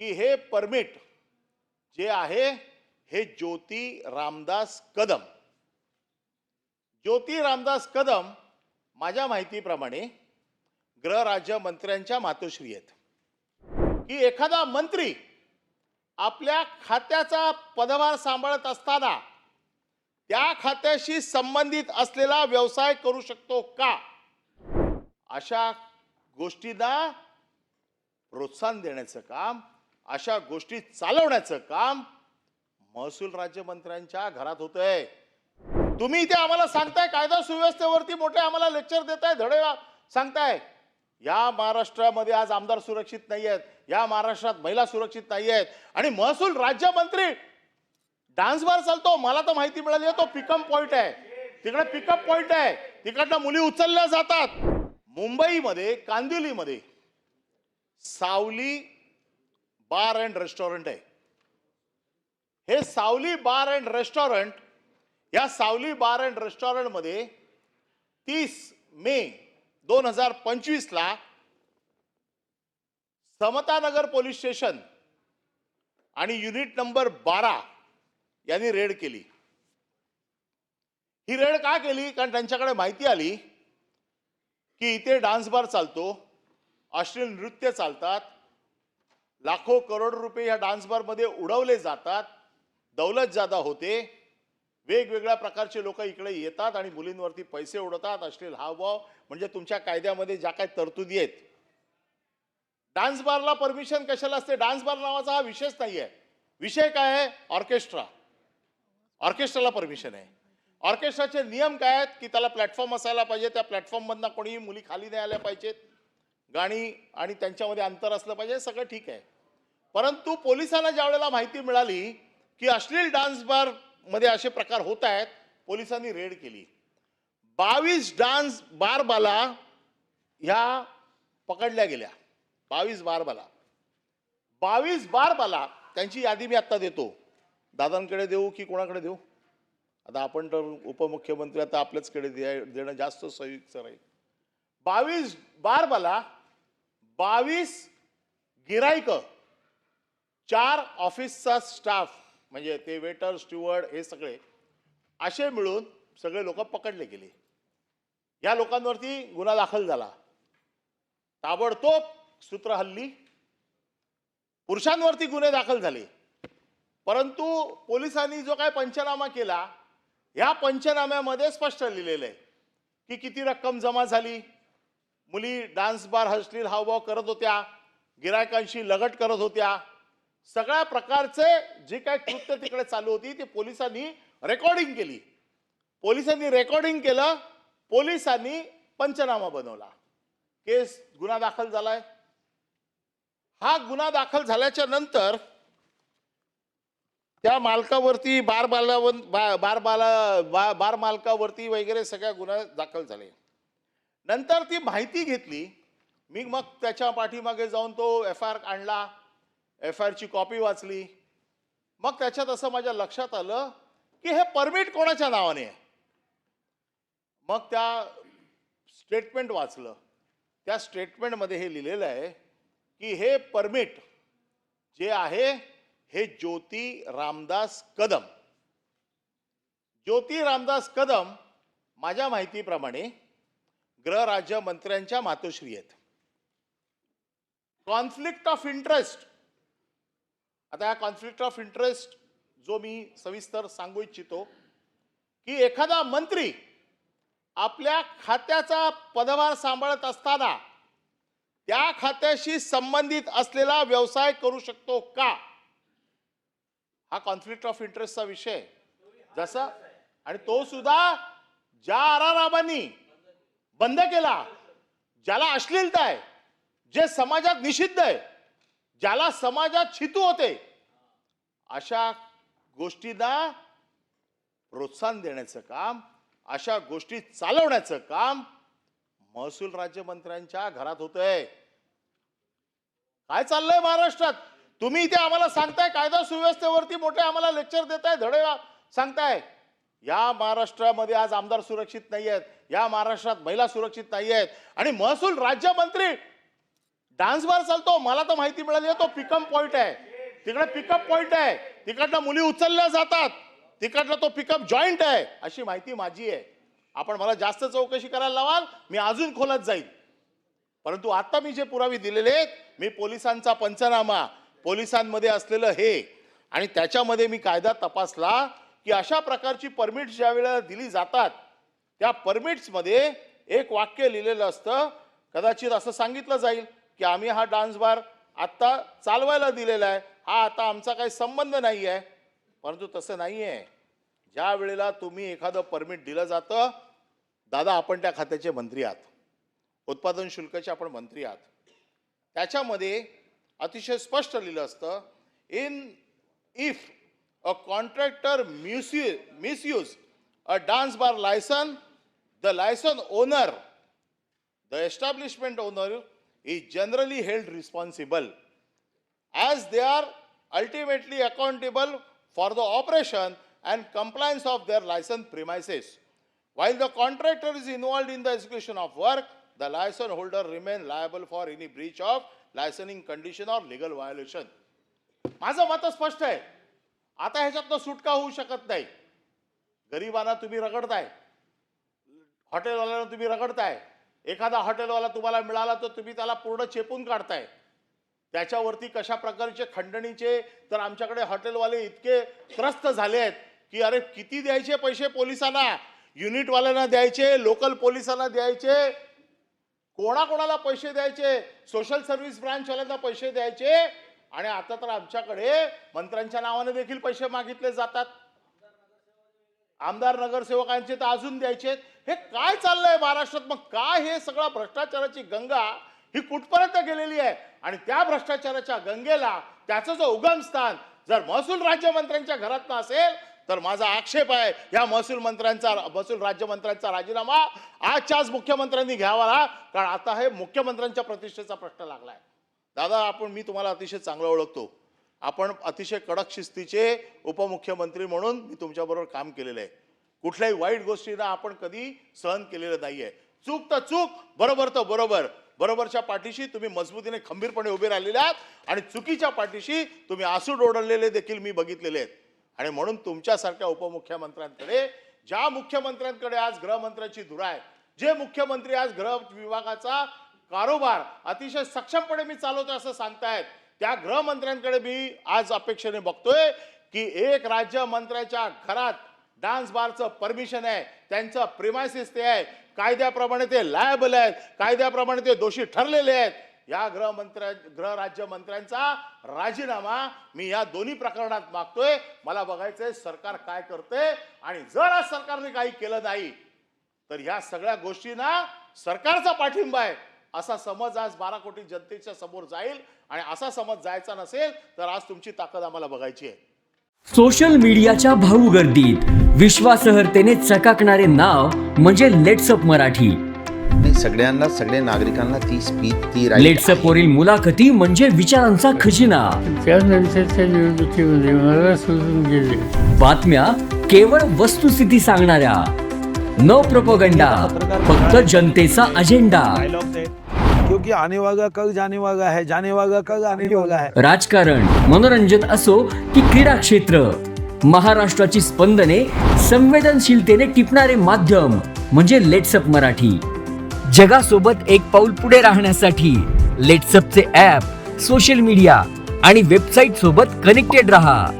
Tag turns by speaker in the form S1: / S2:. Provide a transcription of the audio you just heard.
S1: की हे परमिट जे आहे हे ज्योती रामदास कदम. ज्योती रामदास कदम माझ्या माहितीप्रमाणे गृहराज्य मंत्र्यांच्या मातोश्री आहेत. की एखादा मंत्री आपल्या खात्याचा पदभार सांभाळत असताना त्या खात्याशी संबंधित असलेला व्यवसाय करू शकतो का? अशा गोष्टींना प्रोत्साहन देण्याचं काम अशा गोष्टी चालवण्याचं काम महसूल राज्यमंत्र्यांच्या घरात होतंय. तुम्ही इथे आम्हाला सांगताय कायदा सुव्यवस्थेवरती मोठे आम्हाला लेक्चर देताय धडे सांगताय. या महाराष्ट्रामध्ये आज आमदार सुरक्षित नाही आहेत या महाराष्ट्रात महिला सुरक्षित नाही आहेत आणि महसूल राज्यमंत्री डान्स बार चालतो मला तर माहिती मिळाली आहे तो पिकअप पॉईंट आहे. तिकडे पिकअप पॉईंट आहे. तिकडनं मुली उचलल्या जातात. मुंबईमध्ये कांदिवलीमध्ये सावली बार अँड रेस्टॉरंट आहे. हे सावली बार अँड रेस्टॉरंट या सावली बार अँड रेस्टॉरंटमध्ये तीस मे दोन हजार पंचवीसला समतानगर पोलीस स्टेशन आणि युनिट नंबर बारा यांनी रेड केली. ही रेड का केली? कारण त्यांच्याकडे माहिती आली की इथे डान्स बार चालतो अश्लील नृत्य चालतात लाखो करोड रुपये ह्या डान्स बारमध्ये उडवले जातात. दौलत जादा होते वेगवेगळ्या प्रकारचे लोक इकडे येतात आणि मुलींवरती पैसे उडवतात. अश्लील हावभाव म्हणजे तुमच्या कायद्यामध्ये ज्या काही तरतुदी आहेत. डान्स बारला परमिशन कशाला असते? डान्स बार नावाचा हा विषयच नाही आहे विषय काय आहे? ऑर्केस्ट्रा ऑर्केस्ट्राला परमिशन आहे. ऑर्केस्ट्राचे नियम काय आहेत? की त्याला प्लॅटफॉर्म असायला पाहिजे. त्या प्लॅटफॉर्ममधनं कोणीही मुली खाली नाही आल्या पाहिजेत. गाणी आणि त्यांच्यामध्ये अंतर असलं पाहिजे सगळं ठीक आहे. परंतु पोलिसांना ज्या वेळेला माहिती मिळाली की अश्लील डान्स बारमध्ये असे प्रकार होत आहेत पोलिसांनी रेड केली. बावीस डान्स बारबाला ह्या पकडल्या गेल्या. बावीस बारबाला. बावीस बारबाला त्यांची यादी मी आत्ता देतो. दादांकडे देऊ की कोणाकडे देऊ? आता आपण तर उपमुख्यमंत्री आता आपल्याचकडे दे देणं जास्त संयुक्त राहील. बावीस बारबाला बावीस गिराईक. चार ऑफिसचा स्टाफ म्हणजे ते वेटर स्टुअर्ड हे सगळे. असे मिळून सगळे लोक पकडले गेले. या लोकांवरती गुन्हा दाखल झाला. ताबडतोब सूत्र हल्ली. पुरुषांवरती गुन्हे दाखल झाले. परंतु पोलिसांनी जो काय पंचनामा केला या पंचनाम्यामध्ये स्पष्ट लिहिलेलं आहे की किती रक्कम जमा झाली? मुली डान्स बार हसतील हावभाव करत होत्या गिरायकांशी लगट करत होत्या. सगळ्या प्रकारचे जे काय कृत्य तिकडे चालू होती ते पोलिसांनी रेकॉर्डिंग केली. पोलिसांनी रेकॉर्डिंग केलं पोलिसांनी पंचनामा बनवला. केस गुन्हा दाखल झालाय. हा गुन्हा दाखल झाल्याच्यानंतर त्या मालकावरती बार बाला बार बाला बा- बार मालकावरती वगैरे सगळ्या गुन्हा दाखल झाले. नंतर ती माहिती घेतली. मी मग त्याच्या पाठीमागे जाऊन तो एफ आय आर आणला. एफ आय आरची कॉपी वाचली. मग त्याच्यात असं माझ्या लक्षात आलं की हे परमिट कोणाच्या नावाने आहे? मग त्या स्टेटमेंट वाचलं. त्या स्टेटमेंटमध्ये हे लिहिलेलं आहे की हे परमिट जे आहे हे ज्योती रामदास कदम. ज्योती रामदास कदम माझ्या माहितीप्रमाणे गृहराज्य मंत्र्यांच्या मातोश्री आहेत. कॉन्फ्लिक्ट ऑफ इंटरेस्ट आता या कॉन्फ्लिक्ट ऑफ इंटरेस्ट जो मी सविस्तर सांगू इच्छितो की एखादा मंत्री आपल्या खात्याचा पदभार सांभाळत असताना त्या खात्याशी संबंधित असलेला व्यवसाय करू शकतो का? हा कॉन्फ्लिक्ट ऑफ इंटरेस्टचा विषय जसा आणि तो सुद्धा ज्या आरारामांनी बंद केला. ज्याला अश्लीलता आहे जे समाजात निषिद्ध आहे ज्याला समाजात छितू होते अशा गोष्टींना प्रोत्साहन देण्याचं काम अशा गोष्टी चालवण्याचं काम महसूल राज्यमंत्र्यांच्या घरात होतंय. काय चाललंय महाराष्ट्रात? तुम्ही इथे आम्हाला सांगताय कायदा सुव्यवस्थेवरती मोठे आम्हाला लेक्चर देताय धडे सांगताय. या महाराष्ट्रामध्ये आज आमदार सुरक्षित नाही आहेत या महाराष्ट्रात महिला सुरक्षित नाही आहेत. आणि महसूल राज्यमंत्री डान्स बार चालतो मला तर माहिती मिळाली आहे तो पिकअप पॉईंट आहे. तिकडे पिकअप पॉईंट आहे. तिकडनं मुली उचलल्या जातात. तिकडनं तो पिकअप जॉईंट आहे. अशी माहिती माझी आहे. आपण मला जास्त चौकशी करायला लावाल मी अजून खोलत जाईल. परंतु आता मी जे पुरावे दिलेले आहेत मी पोलिसांचा पंचनामा पोलिसांमध्ये असलेलं हे आणि त्याच्यामध्ये मी कायदा तपासला की अशा प्रकारची परमिट्स ज्या वेळेला दिली जातात त्या परमिट्समध्ये एक वाक्य लिहिलेलं असतं. कदाचित असं सांगितलं जाईल की आम्ही हा डान्स बार आत्ता चालवायला दिलेला आहे. हा आता आमचा काही संबंध नाही आहे. परंतु तसं नाही आहे. ज्या वेळेला तुम्ही एखादं परमिट दिलं जातं दादा आपण त्या खात्याचे मंत्री आहात. उत्पादन शुल्काचे आपण मंत्री आहात. त्याच्यामध्ये अतिशय स्पष्ट लिहिलं असतं in if a contractor misuse, misuse a dance bar license the license owner the establishment owner is generally held responsible as they are ultimately accountable for the operation and compliance of their license premises. While the contractor is involved in the execution of work, the license holder remains liable for any breach of licensing condition or legal violation. माझं मत स्पष्ट आहे आता ह्याच्यातनं सुटका होऊ शकत नाही. गरिबांना तुम्ही रगडताय. हॉटेलवाल्यांना तुम्ही रगडताय. एखादा हॉटेलवाला तुम्हाला मिळाला तर तुम्ही त्याला पूर्ण चेपून काढताय. त्याच्यावरती कशा प्रकारचे खंडणीचे तर आमच्याकडे हॉटेलवाले इतके त्रस्त झाले आहेत की अरे किती द्यायचे पैसे पोलिसांना? युनिटवाल्यांना द्यायचे लोकल पोलिसांना द्यायचे. कोणाकोणाला पैसे द्यायचे? सोशल सर्व्हिस ब्रांचवाल्यांना पैसे द्यायचे. आणि आता तर आमच्याकडे मंत्र्यांच्या नावाने देखील पैसे मागितले जातात. आमदार नगरसेवकांचे तर अजून द्यायचे. हे काय चाललंय महाराष्ट्रात? मग काय हे सगळं भ्रष्टाचाराची गंगा ही कुठपर्यंत गेलेली आहे? आणि त्या भ्रष्टाचाराच्या गंगेला त्याचं जो उगम स्थान जर महसूल राज्यमंत्र्यांच्या घरात असेल तर माझा आक्षेप आहे या महसूल मंत्र्यांचा महसूल राज्यमंत्र्यांचा राजीनामा आजच्याच मुख्यमंत्र्यांनी घ्यावा कारण आता हे मुख्यमंत्र्यांच्या प्रतिष्ठेचा प्रश्न लागलाय. दादा आपण मी तुम्हाला अतिशय चांगलं ओळखतो. आपण अतिशय कडक शिस्तीचे उपमुख्यमंत्री म्हणून मी तुमच्याबरोबर काम केलेलं आहे. कुठल्याही वाईट गोष्टींना आपण कधी सहन केलेलं नाहीये. चूक तर चूक बरोबर तर बरोबर. बरोबरच्या पाठीशी तुम्ही मजबूतीने खंबीरपणे उभे राहिलेले आहात आणि चुकीच्या पाठीशी तुम्ही आसू डोळलेले देखील मी बघितलेले आहेत. आणि म्हणून तुमच्यासारख्या उपमुख्यमंत्र्यांकडे ज्या मुख्यमंत्र्यांकडे आज गृहमंत्र्याची धुरा आहे जे मुख्यमंत्री आज गृह विभागाचा कारोबार अतिशय सक्षमपणे मी चालवतोय असं सांगतायत. त्या गृहमंत्र्यांकडे मी आज अपेक्षेने बघतोय की एक राज्यमंत्र्याच्या घरात डान्स बारचं परमिशन आहे. त्यांचं प्रिमायसिस ते आहे. कायद्याप्रमाणे ते लायबल आहेत. कायद्याप्रमाणे ते दोषी ठरलेले आहेत. या गृहमंत्र्या गृह राज्यमंत्र्यांचा राजीनामा मी या दोन्ही प्रकरणात मागतोय. मला बघायचंय सरकार काय करते आणि जर आज सरकारने काही केलं नाही तर ह्या सगळ्या गोष्टींना सरकारचा पाठिंबा आहे. असा समज आज बारा कोटी जनतेच्या समोर जाईल आणि असा समज जायचा नसेल तर आज तुमची ताकद आम्हाला बघायची आहे.
S2: सोशल मीडियाच्या भाऊ गर्दीत विश्वासार्हतेने चकाकणारे नाव म्हणजे लेट्सअप मराठी.
S3: नाही सगळ्यांना सगळ्या नागरिकांना ती स्पीच ती right
S2: लेट्सअप वरील मुलाखती म्हणजे विचारांचा खजिना.
S4: त्यानंतरच्या निवडणुकीमध्ये मला सोडून गेले.
S2: बातम्या केवळ वस्तुस्थिती सांगणाऱ्या. न प्रपोगंडा फक्त जनतेचा अजेंडा.
S5: क्योंकि आने वाला कल जाने वाला है जाने वाला कल आने वाला है.
S2: राजकारण मनोरंजन असो की क्रीडा क्षेत्र. महाराष्ट्राची स्पंदने संवेदनशीलतेने टिपणारे माध्यम म्हणजे लेट्सअप मराठी. जगासोबत एक पाऊल पुढे राहण्यासाठी लेट्सअपचे ॲप सोशल मीडिया आणि वेबसाईट सोबत कनेक्टेड रहा.